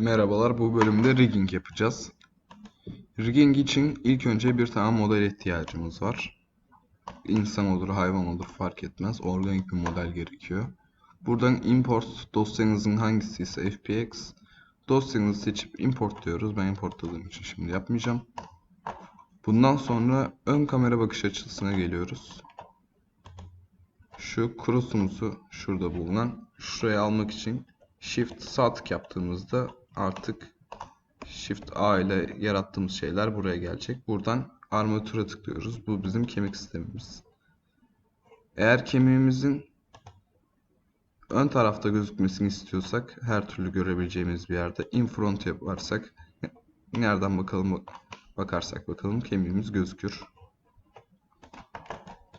Merhabalar, bu bölümde rigging yapacağız. Rigging için ilk önce bir tane model ihtiyacımız var. İnsan olur, hayvan olur fark etmez. Organik bir model gerekiyor. Buradan import dosyanızın hangisi ise FPX dosyanızı seçip import diyoruz. Ben importladığım için şimdi yapmayacağım. Bundan sonra ön kamera bakış açısına geliyoruz. Şu cross'umuzu şurada bulunan şuraya almak için Shift sağ tık yaptığımızda artık Shift A ile yarattığımız şeyler buraya gelecek. Buradan armatüre tıklıyoruz. Bu bizim kemik sistemimiz. Eğer kemiğimizin ön tarafta gözükmesini istiyorsak her türlü görebileceğimiz bir yerde in front yaparsak nereden bakalım bakarsak bakalım kemiğimiz gözükür.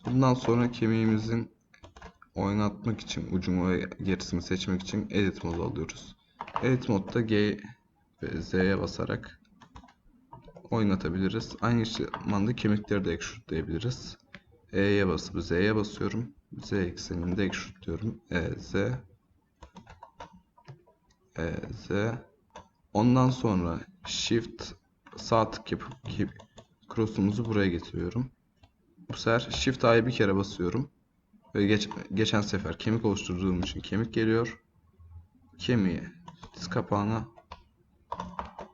Bundan sonra kemiğimizin oynatmak için ucunu ve gerisini seçmek için edit modu alıyoruz. Edit modda G ve Z'ye basarak oynatabiliriz. Aynı zamanda kemikleri de extrude'layabiliriz. E'ye basıp Z'ye basıyorum. Z ekseninde extrude'luyorum. E, Z E, Z Ondan sonra Shift sağ tık yapıp cross'umuzu buraya getiriyorum. Bu sefer Shift A'ya bir kere basıyorum. Ve geç, geçen sefer kemik oluşturduğum için kemik geliyor. Kemiği diz kapağına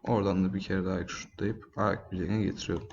oradan da bir kere daha şutlayıp ayak bileğine getiriyorum.